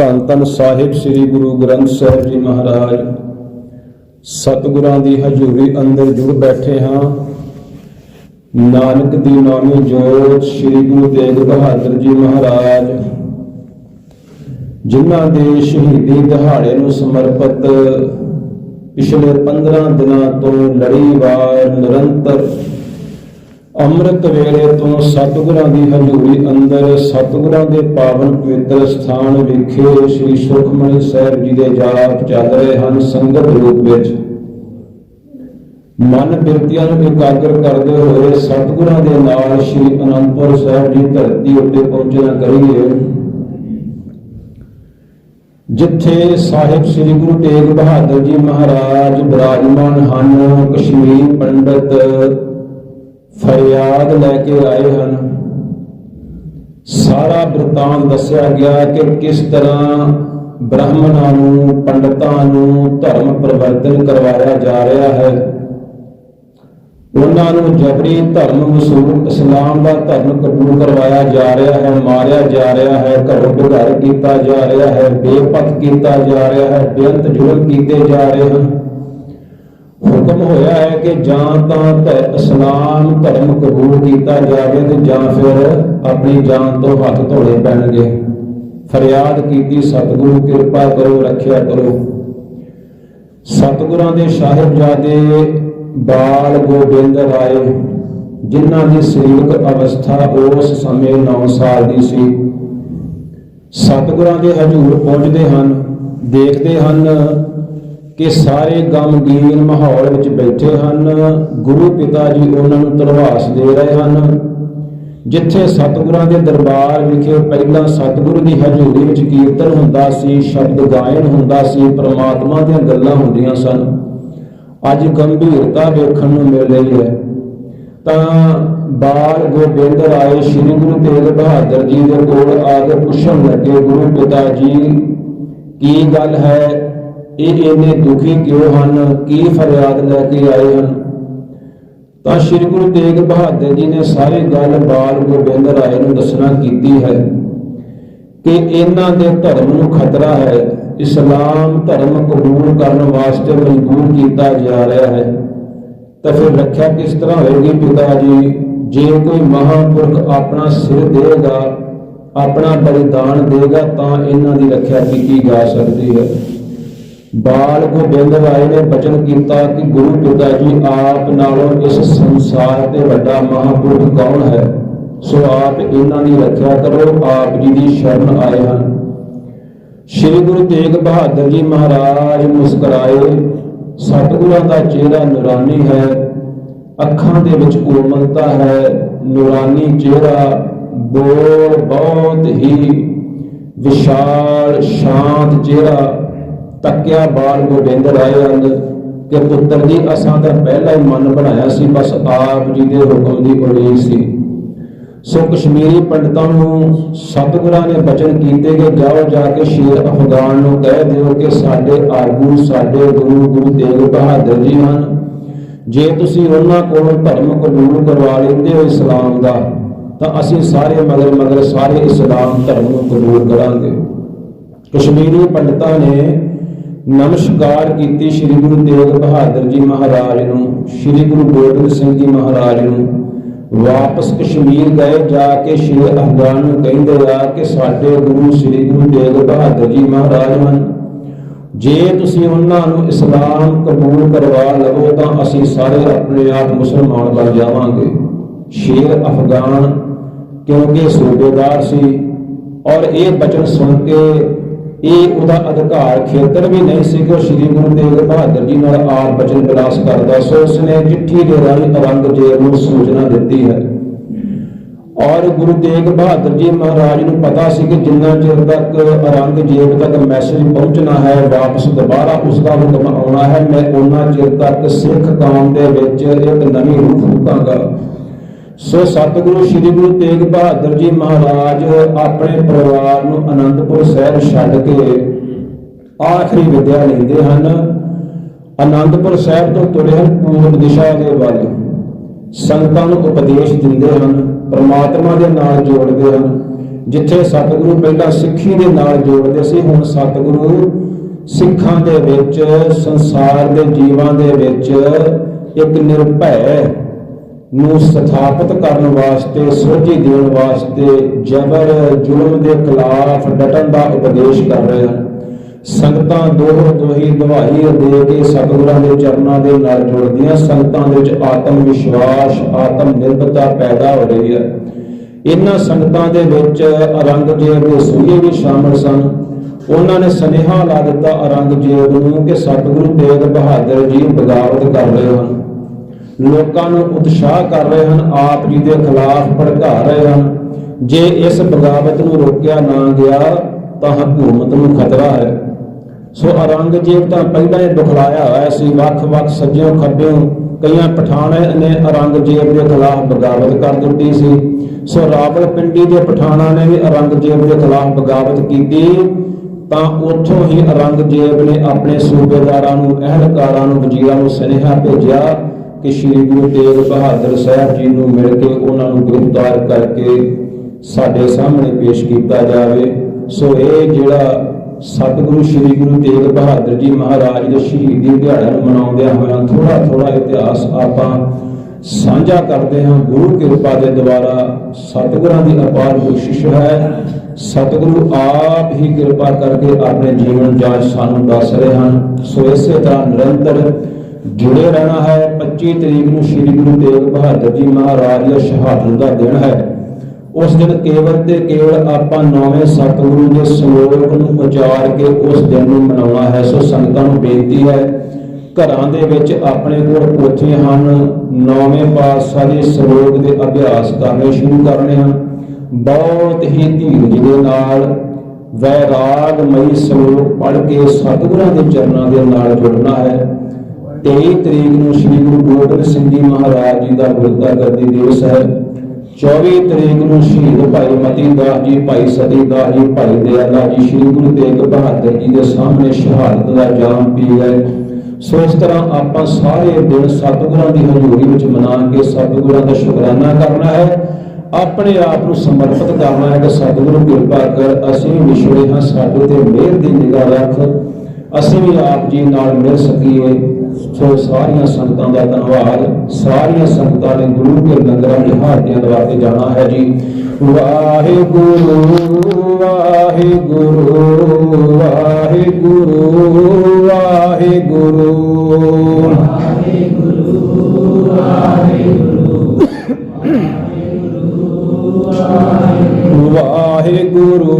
ਧੰਨ ਧੰਨ ਸਾਹਿਬ ਸ੍ਰੀ ਗੁਰੂ ਗ੍ਰੰਥ ਸਾਹਿਬ ਜੀ ਮਹਾਰਾਜ। ਸਤਿਗੁਰਾਂ ਦੀ ਹਜ਼ੂਰੀ ਅੰਦਰ ਜੁੜ ਬੈਠੇ ਹਾਂ। ਨਾਨਕ ਦੀ ਨਾਮੀ ਜੋਤ ਸ੍ਰੀ ਗੁਰੂ ਤੇਗ ਬਹਾਦਰ ਜੀ ਮਹਾਰਾਜ, ਜਿਨ੍ਹਾਂ ਦੇ ਸ਼ਹੀਦੀ ਦਿਹਾੜੇ ਨੂੰ ਸਮਰਪਿਤ ਪਿਛਲੇ 15 ਦਿਨਾਂ ਤੋਂ ਲੜੀਵਾਰ, ਨਿਰੰਤਰ ਅੰਮ੍ਰਿਤ ਵੇਲੇ ਤੋਂ ਸਤਿਗੁਰਾਂ ਦੀ ਹਜ਼ੂਰੀ ਅੰਦਰ, ਸਤਿਗੁਰਾਂ ਦੇ ਪਾਵਨ ਪਵਿੱਤਰ ਸਥਾਨ ਵਿਖੇ ਸ੍ਰੀ ਸੁਖਮਨੀ ਸਾਹਿਬ ਜੀ ਦੇ ਜਾਪ ਚੱਲ ਰਹੇ ਹਨ ਸੰਗਤ ਰੂਪ ਵਿੱਚ। ਮਨ ਬਿਰਤੀਆਂ ਨੂੰ ਇਕਾਗਰ ਕਰਦੇ ਹੋਏ ਸਤਿਗੁਰਾਂ ਦੇ ਨਾਲ ਸ੍ਰੀ ਅਨੰਦਪੁਰ ਸਾਹਿਬ ਦੀ ਧਰਤੀ ਉੱਤੇ ਪਹੁੰਚਣਾ ਕਰੀਏ। ਜਿੱਥੇ ਸਾਹਿਬ ਸ੍ਰੀ ਗੁਰੂ ਤੇਗ ਬਹਾਦਰ ਜੀ ਮਹਾਰਾਜ ਬਿਰਾਜਮਾਨ ਹਨ, ਕਸ਼ਮੀਰ ਪੰਡਤ ਫਰਿਆਦ ਲੈ ਕੇ ਆਏ ਹਨ। ਸਾਰਾ ਬ੍ਰਿਤਾਂਤ ਦੱਸਿਆ ਗਿਆ ਕਿ ਕਿਸ ਤਰ੍ਹਾਂ ਬ੍ਰਾਹਮਣਾਂ ਨੂੰ, ਪੰਡਤਾਂ ਨੂੰ ਧਰਮ ਪਰਿਵਰਤਨ ਕਰਵਾਇਆ ਜਾ ਰਿਹਾ ਹੈ। ਉਹਨਾਂ ਨੂੰ ਜਬਰੀ ਧਰਮ ਵਸੂਲ ਇਸਲਾਮ ਦਾ ਧਰਮ ਕਬੂਲ ਕਰਵਾਇਆ ਜਾ ਰਿਹਾ ਹੈ, ਮਾਰਿਆ ਜਾ ਰਿਹਾ ਹੈ, ਘਰੋਂ ਬਿਘਰ ਕੀਤਾ ਜਾ ਰਿਹਾ ਹੈ ਬੇਪਤ ਕੀਤਾ ਜਾ ਰਿਹਾ ਹੈ ਬੇਅੰਤ ਜ਼ੁਲਮ ਕੀਤੇ ਜਾ ਰਹੇ ਹਨ। ਹੁਕਮ ਹੋਇਆ ਹੈ ਕਿ ਜਾਂ ਤਾਂ ਇਸਲਾਮ ਧਰਮ ਕਬੂਲ ਕੀਤਾ ਜਾਵੇ ਤੇ ਜਾਂ ਫਿਰ ਆਪਣੀ ਜਾਨ ਤੋਂ ਹੱਥ ਧੋਣੇ ਪੈਣਗੇ। ਫਰਿਆਦ ਕੀਤੀ, ਸਤਿਗੁਰੂ ਕਿਰਪਾ ਕਰੋ, ਰੱਖਿਆ ਕਰੋ। ਸਤਿਗੁਰਾਂ ਦੇ ਸਾਹਿਬਜ਼ਾਦੇ ਬਾਲ ਗੋਬਿੰਦ ਰਾਏ, ਜਿਨ੍ਹਾਂ ਦੀ ਸਰੀਰਕ ਅਵਸਥਾ ਉਸ ਸਮੇਂ 9 ਸਾਲ ਦੀ ਸੀ, ਸਤਿਗੁਰਾਂ ਦੇ ਹਜ਼ੂਰ ਪਹੁੰਚਦੇ ਹਨ, ਦੇਖਦੇ ਹਨ ਕਿ ਸਾਰੇ ਗਮਗੀਨ ਮਾਹੌਲ ਵਿੱਚ ਬੈਠੇ ਹਨ, ਗੁਰੂ ਪਿਤਾ ਜੀ ਉਹਨਾਂ ਨੂੰ ਤਰਵਾਸ ਦੇ ਰਹੇ ਹਨ। ਜਿੱਥੇ ਸਤਿਗੁਰਾਂ ਦੇ ਦਰਬਾਰ ਵਿਖੇ ਪਹਿਲਾਂ ਸਤਿਗੁਰੂ ਦੀ ਹਜ਼ੂਰੀ ਵਿੱਚ ਕੀਰਤਨ ਹੁੰਦਾ ਸੀ, ਸ਼ਬਦ ਗਾਇਨ ਹੁੰਦਾ ਸੀ, ਪ੍ਰਮਾਤਮਾ ਦੀਆਂ ਗੱਲਾਂ ਹੁੰਦੀਆਂ ਸਨ। ਅੱਜ ਗੰਭੀਰਤਾ ਵੇਖਣ ਨੂੰ ਮਿਲ ਰਹੀ ਹੈ। ਤਾਂ ਬਾਲ ਗੋਬਿੰਦ ਰਾਏ ਸ੍ਰੀ ਗੁਰੂ ਤੇਗ ਬਹਾਦਰ ਜੀ ਦੇ ਕੋਲ ਆ ਕੇ ਪੁੱਛਣ ਲੱਗੇ, ਗੁਰੂ ਪਿਤਾ ਜੀ, ਕੀ ਗੱਲ ਹੈ? ਇਹ ਇੰਨੇ ਦੁਖੀ ਕਿਉਂ ਹਨ? ਕੀ ਫਰਿਆਦ ਲੈ ਕੇ ਆਏ ਹਨ? ਤਾਂ ਸ੍ਰੀ ਗੁਰੂ ਤੇਗ ਬਹਾਦਰ ਜੀ ਨੇ ਸਾਰੀ ਗੱਲ ਬਾਲ ਗੋਬਿੰਦ ਰਾਏ ਨੂੰ ਦੱਸਣਾ ਕੀਤੀ ਹੈ ਕਿ ਇਹਨਾਂ ਦੇ ਧਰਮ ਨੂੰ ਖਤਰਾ ਹੈ। ਇਸਲਾਮ ਧਰਮ ਕਬੂਲ ਕਰਨ ਵਾਸਤੇ ਮਜਬੂਰ ਕੀਤਾ ਜਾ ਰਿਹਾ ਹੈ। ਤਾਂ ਫਿਰ ਰੱਖਿਆ ਕਿਸ ਤਰ੍ਹਾਂ ਹੋਏਗੀ ਪਿਤਾ ਜੀ? ਜੇ ਕੋਈ ਮਹਾਂਪੁਰਖ ਆਪਣਾ ਸਿਰ ਦੇਗਾ ਆਪਣਾ ਬਲੀਦਾਨ ਦੇਗਾ ਤਾਂ ਇਹਨਾਂ ਦੀ ਰੱਖਿਆ ਕੀਤੀ ਜਾ ਸਕਦੀ ਹੈ। ਬਾਲ ਗੋਬਿੰਦ ਰਾਏ ਨੇ ਬਚਨ ਕੀਤਾ ਕਿ ਗੁਰੂ ਪਿਤਾ ਜੀ ਆਪ ਨਾਲੋਂ ਇਸ ਸੰਸਾਰ ਤੇ ਵੱਡਾ ਮਹਾਂਪੁਰਖ ਕੌਣ ਹੈ? ਸੋ ਆਪ ਇਹਨਾਂ ਦੀ ਰੱਖਿਆ ਕਰੋ, ਆਪ ਜੀ ਦੀ ਸ਼ਰਨ ਆਏ ਹਨ। ਸ੍ਰੀ ਗੁਰੂ ਤੇਗ ਬਹਾਦਰ ਜੀ ਮਹਾਰਾਜ ਮੁਸਕਰਾਏ, ਸਤਿਗੁਰਾਂ ਦਾ ਚਿਹਰਾ ਨੂਰਾਨੀ ਹੈ, ਅੱਖਾਂ ਦੇ ਵਿੱਚ ਕੋਮਲਤਾ ਹੈ, ਨੂਰਾਨੀ ਚਿਹਰਾ ਬੋਲ ਬਹੁਤ ਹੀ ਵਿਸ਼ਾਲ, ਸ਼ਾਂਤ ਚਿਹਰਾ ਤੱਕਿਆ ਬਾਲ ਗੋਬਿੰਦ ਰਾਏ ਅੰਗ, ਕਿ ਪੁੱਤਰ ਜੀ, ਅਸਾਂ ਦਾ ਪਹਿਲਾ ਹੀ ਮਨ ਬਣਾਇਆ ਸੀ, ਬਸ ਆਪ ਜੀ ਦੇ ਹੁਕਮ ਦੀ ਉਡੀਕ ਸੀ। ਸੋ ਕਸ਼ਮੀਰੀ ਪੰਡਤਾਂ ਨੂੰ ਸਤਿਗੁਰਾਂ ਨੇ ਬਚਨ ਕੀਤੇ ਕਿ ਜਾਓ ਜਾ ਕੇ ਸ਼ੇਰ ਅਫਗਾਨ ਨੂੰ ਕਹਿ ਦਿਓ ਕਿ ਸਾਡੇ ਆਗੂ, ਸਾਡੇ ਗੁਰੂ ਗੁਰੂ ਤੇਗ ਬਹਾਦਰ ਜੀ ਹਨ। ਜੇ ਤੁਸੀਂ ਉਹਨਾਂ ਕੋਲੋਂ ਧਰਮ ਕਬੂਲ ਕਰਵਾ ਲੈਂਦੇ ਹੋ ਇਸਲਾਮ ਦਾ, ਤਾਂ ਅਸੀਂ ਸਾਰੇ ਮਗਰ ਮਗਰ ਸਾਰੇ ਇਸਲਾਮ ਧਰਮ ਨੂੰ ਕਬੂਲ ਕਰਾਂਗੇ। ਕਸ਼ਮੀਰੀ ਪੰਡਤਾਂ ਨੇ ਨਮਸਕਾਰ ਕੀਤੀ ਸ੍ਰੀ ਗੁਰੂ ਤੇਗ ਬਹਾਦਰ ਜੀ ਮਹਾਰਾਜ ਨੂੰ, ਸ੍ਰੀ ਗੁਰੂ ਗੋਬਿੰਦ ਸਿੰਘ ਜੀ ਮਹਾਰਾਜ ਨੂੰ। ਵਾਪਸ ਕਸ਼ਮੀਰ ਗਏ, ਜਾ ਕੇ ਸ਼੍ਰੀ ਅਫਗਾਨ ਨੂੰ ਕਹਿੰਦੇ ਆ ਕਿ ਸਾਡੇ ਗੁਰੂ ਸ੍ਰੀ ਗੁਰੂ ਤੇਗ ਬਹਾਦਰ ਜੀ ਮਹਾਰਾਜ ਹਨ। ਜੇ ਤੁਸੀਂ ਉਹਨਾਂ ਨੂੰ ਇਸਲਾਮ ਕਬੂਲ ਕਰਵਾ ਲਵੋ, ਤਾਂ ਅਸੀਂ ਸਾਰੇ ਆਪਣੇ ਆਪ ਮੁਸਲਮਾਨ ਬਣ ਜਾਵਾਂਗੇ। ਸ਼ੇਰ ਅਫਗਾਨ ਕਿਉਂਕਿ ਸੂਬੇਦਾਰ ਸੀ। ਔਰ ਇਹ ਬਚਨ ਸੁਣ ਕੇ ਇਹ ਉਹਦਾ ਅਧਿਕਾਰ ਖੇਤਰ ਵੀ ਨਹੀਂ ਸੀ ਕਿ ਸ੍ਰੀ ਗੁਰੂ ਤੇਗ ਬਹਾਦਰ ਜੀ ਨਾਲ ਆਪ ਬਚਨ ਵਿਲਾਸ ਕਰਦਾ ਸੋ ਉਸਨੇ ਚਿੱਠੀ ਦੇ ਰਾਹੀਂ ਔਰੰਗਜ਼ੇਬ ਨੂੰ ਸੂਚਨਾ ਦਿੱਤੀ ਹੈ। ਔਰ ਗੁਰੂ ਤੇਗ ਬਹਾਦਰ ਜੀ ਮਹਾਰਾਜ ਨੂੰ ਪਤਾ ਸੀ ਕਿ ਜਿੰਨਾ ਚਿਰ ਤੱਕ ਔਰੰਗਜ਼ੇਬ ਤੱਕ ਮੈਸੇਜ ਪਹੁੰਚਣਾ ਹੈ, ਵਾਪਸ ਦੁਬਾਰਾ ਉਸ ਦਾ ਹੁਕਮ ਆਉਣਾ ਹੈ, ਮੈਂ ਉਹਨਾਂ ਚਿਰ ਤੱਕ ਸਿੱਖ ਕੌਮ ਦੇ ਵਿੱਚ ਇੱਕ ਨਵੀਂ ਰੂਹ ਫੂਕਾਂਗਾ ਸੋ ਸਤਿਗੁਰੂ ਸ੍ਰੀ ਗੁਰੂ ਤੇਗ ਬਹਾਦਰ ਜੀ ਮਹਾਰਾਜ ਆਪਣੇ ਪਰਿਵਾਰ ਨੂੰ ਅਨੰਦਪੁਰ ਸਾਹਿਬ ਛੱਡ ਕੇ ਆਖਰੀ ਵਿਦਿਆ ਲੈਂਦੇ ਹਨ। ਅਨੰਦਪੁਰ ਸਾਹਿਬ ਤੋਂ ਤੁਰੇ ਹਨ ਪੂਰਬ ਦਿਸ਼ਾ ਦੇ ਵੱਲ। ਸੰਗਤਾਂ ਨੂੰ ਉਪਦੇਸ਼ ਦਿੰਦੇ ਹਨ, ਪ੍ਰਮਾਤਮਾ ਦੇ ਨਾਲ ਜੋੜਦੇ ਹਨ। ਜਿੱਥੇ ਸਤਿਗੁਰੂ ਪਹਿਲਾਂ ਸਿੱਖੀ ਦੇ ਨਾਲ ਜੋੜਦੇ ਸੀ, ਹੁਣ ਸਤਿਗੁਰੂ ਸਿੱਖਾਂ ਦੇ ਵਿੱਚ, ਸੰਸਾਰ ਦੇ ਜੀਵਾਂ ਦੇ ਵਿੱਚ ਇੱਕ ਨਿਰਭੈ ਨੂੰ ਸਥਾਪਿਤ ਕਰਨ ਵਾਸਤੇ ਸੁਲਝੀ ਦੇਣ ਵਾਸਤੇ ਜਬਰ ਜ਼ੁਲਮ ਦੇ ਖਿਲਾਫ ਡਟਣ ਦਾ ਉਪਦੇਸ਼ ਕਰ ਰਹੇ ਹਨ। ਸੰਗਤਾਂ ਦੋਹ ਦੋਹੀ ਦਵਾਈ ਦੇ ਕੇ ਸਤਿਗੁਰਾਂ ਦੇ ਚਰਨਾਂ ਦੇ ਨਾਲ ਜੁੜਦੀਆਂ, ਸੰਗਤਾਂ ਵਿੱਚ ਆਤਮ ਵਿਸ਼ਵਾਸ, ਆਤਮ ਨਿਰਭਰਤਾ ਪੈਦਾ ਹੋ ਰਹੀ ਹੈ। ਇਹਨਾਂ ਸੰਗਤਾਂ ਦੇ ਵਿੱਚ ਔਰੰਗਜ਼ੇਬ ਦੇ ਸੂਏ ਵੀ ਸ਼ਾਮਲ ਸਨ। ਉਹਨਾਂ ਨੇ ਸੁਨੇਹਾ ਲਾ ਦਿੱਤਾ ਔਰੰਗਜ਼ੇਬ ਨੂੰ ਕਿ ਸਤਿਗੁਰੂ ਤੇਗ ਬਹਾਦਰ ਜੀ ਬਗਾਵਤ ਕਰ ਰਹੇ ਹਨ। ਲੋਕਾਂ ਨੂੰ ਉਤਸ਼ਾਹ ਕਰ ਰਹੇ ਹਨ, ਆਪ ਜੀ ਦੇ ਖਿਲਾਫ ਭੜਕਾ ਰਹੇ ਹਨ। ਜੇ ਇਸ ਬਗਾਵਤ ਨੂੰ ਰੋਕਿਆ ਨਾ ਗਿਆ, ਤਾਂ ਹਕੂਮਤ ਨੂੰ ਖਤਰਾ ਹੈ। ਸੋ ਔਰੰਗਜ਼ੇਬ ਤਾਂ ਪਹਿਲਾਂ ਹੀ ਬੁਖਲਾਇਆ ਹੋਇਆ ਸੀ, ਵੱਖ-ਵੱਖ ਸੱਜਿਓਂ ਖੱਬਿਓਂ ਕਈਆਂ ਪਠਾਨਾਂ ਨੇ ਔਰੰਗਜ਼ੇਬ ਦੇ ਖਿਲਾਫ ਬਗਾਵਤ ਕਰ ਦਿੱਤੀ ਸੀ। ਸੋ ਰਾਵਲਪਿੰਡੀ ਦੇ ਪਠਾਨਾਂ ਨੇ ਵੀ ਔਰੰਗਜ਼ੇਬ ਦੇ ਖਿਲਾਫ ਬਗਾਵਤ ਕੀਤੀ, ਤਾਂ ਉੱਥੋਂ ਹੀ ਔਰੰਗਜ਼ੇਬ ਨੇ ਆਪਣੇ ਸੂਬੇਦਾਰਾਂ ਨੂੰ, ਅਹਿਲਕਾਰਾਂ ਨੂੰ, ਵਜ਼ੀਰਾਂ ਨੂੰ ਸੁਨੇਹਾ ਭੇਜਿਆ ਕਿ ਸ੍ਰੀ ਗੁਰੂ ਤੇਗ ਬਹਾਦਰ ਸਾਹਿਬ ਜੀ ਨੂੰ ਮਿਲ ਕੇ ਉਹਨਾਂ ਨੂੰ ਗ੍ਰਿਫਤਾਰ ਕਰਕੇ ਸਾਡੇ ਸਾਹਮਣੇ ਪੇਸ਼ ਕੀਤਾ ਜਾਵੇ। ਸੋ ਇਹ ਜਿਹੜਾ ਸਤਿਗੁਰੂ ਸ੍ਰੀ ਗੁਰੂ ਤੇਗ ਬਹਾਦਰ ਜੀ ਮਹਾਰਾਜ ਦੇ ਸ਼ਹੀਦੀ ਦਿਹਾੜਾ ਨੂੰ ਮਨਾਉਂਦਿਆਂ ਹੋਇਆਂ ਥੋੜਾ ਥੋੜਾ ਇਤਿਹਾਸ ਆਪਾਂ ਸਾਂਝਾ ਕਰਦੇ ਹਾਂ। ਗੁਰੂ ਕਿਰਪਾ ਦੇ ਦੁਆਰਾ ਸਤਿਗੁਰਾਂ ਦੀ ਅਪਾਰ ਬਖਸ਼ਿਸ਼ ਹੈ। ਸਤਿਗੁਰੂ ਆਪ ਹੀ ਕਿਰਪਾ ਕਰਕੇ ਆਪਣੇ ਜੀਵਨ ਜਾਂਚ ਸਾਨੂੰ ਦੱਸ ਰਹੇ ਹਨ। ਸੋ ਇਸੇ ਤਰ੍ਹਾਂ ਨਿਰੰਤਰ ਜੁੜੇ ਰਹਿਣਾ ਹੈ। 25 ਤਰੀਕ ਨੂੰ ਸ੍ਰੀ ਗੁਰੂ ਤੇਗ ਬਹਾਦਰ ਜੀ ਮਹਾਰਾਜ ਦਾ ਸ਼ਹਾਦਤ ਦਾ ਦਿਨ ਹੈ। ਉਸ ਦਿਨ ਕੇਵਲ ਤੇ ਕੇਵਲ ਆਪਾਂ ਨੌਵੇਂ ਸਤਿਗੁਰੂ ਦੇ ਸ਼ਲੋਕ ਨੂੰ ਉਚਾਰ ਕੇ ਉਸ ਦਿਨ ਨੂੰ ਮਨਾਉਣਾ ਹੈ। ਸੋ ਸੰਗਤਾਂ ਨੂੰ ਬੇਨਤੀ ਹੈ, ਘਰਾਂ ਦੇ ਵਿੱਚ ਆਪਣੇ ਕੋਲ ਪੋਥੀਆਂ ਹਨ। ਨੌਵੇਂ ਪਾਤਸ਼ਾਹ ਦੇ ਸ਼ਲੋਕ ਦੇ ਅਭਿਆਸ ਕਰਨੇ ਸ਼ੁਰੂ ਕਰਨੇ ਹਨ। ਬਹੁਤ ਹੀ ਧੀਰਜ ਦੇ ਨਾਲ ਵੈਰਾਗਮਈ ਸ਼ਲੋਕ ਪੜ੍ਹ ਕੇ ਸਤਿਗੁਰਾਂ ਦੇ ਚਰਨਾਂ ਦੇ ਨਾਲ ਜੁੜਨਾ ਹੈ। 23 ਤਰੀਕ ਨੂੰ ਸ੍ਰੀ ਗੁਰੂ ਗੋਬਿੰਦ ਸਿੰਘ ਜੀ ਮਹਾਰਾਜ ਜੀ ਦਾ ਗੁਰਦਾ ਦਿਵਸ ਹੈ। 24 ਤਰੀਕ ਨੂੰ ਸ਼ਹੀਦ ਭਾਈ ਮਤੀ ਦਾਸ ਜੀ, ਭਾਈ ਸਤੀ ਦਾਸ ਜੀ, ਭਾਈ ਦਇਆਲਾ ਜੀ, ਸ੍ਰੀ ਗੁਰੂ ਤੇਗ ਬਹਾਦਰ ਜੀ ਦੇ ਸਾਹਮਣੇ ਸ਼ਹਾਦਤ ਦਾ ਜਾਮ ਪੀ ਗਏ। ਸੋ ਇਸ ਤਰ੍ਹਾਂ ਆਪਾਂ ਸਾਰੇ ਦਿਨ ਸਤਿਗੁਰਾਂ ਦੀ ਹਜ਼ੂਰੀ ਵਿੱਚ ਮਨਾ ਕੇ ਸਤਿਗੁਰਾਂ ਦਾ ਸ਼ੁਕਰਾਨਾ ਕਰਨਾ ਹੈ। ਆਪਣੇ ਆਪ ਨੂੰ ਸਮਰਪਿਤ ਕਰਨਾ ਹੈ ਕਿ ਸਤਿਗੁਰੂ ਕਿਰਪਾ ਕਰ, ਅਸੀਂ ਵੀ ਵਿਛੜੇ ਹਾਂ, ਸਾਡੇ ਤੇ ਮਿਹਰ ਦੀ ਨਿਗਾਹ ਰੱਖ। ਅਸੀਂ ਵੀ ਆਪ ਜੀ ਨਾਲ ਮਿਲ ਸਕੀਏ। ਸੋ ਸਾਰੀਆਂ ਸੰਗਤਾਂ ਦਾ ਧੰਨਵਾਦ। ਸਾਰੀਆਂ ਸੰਗਤਾਂ ਨੇ ਗੁਰੂ ਕੇ ਲੰਗਰਾਂ ਦੇ ਹਾਥੀਆਂ ਦਵਾ ਕੇ ਜਾਣਾ ਹੈ ਜੀ। ਵਾਹਿਗੁਰੂ ਵਾਹਿਗੁਰੂ ਵਾਹਿਗੁਰੂ ਵਾਹਿਗੁਰੂ। ਵਾਹਿਗੁਰੂ ਵਾਹਿਗੁਰੂ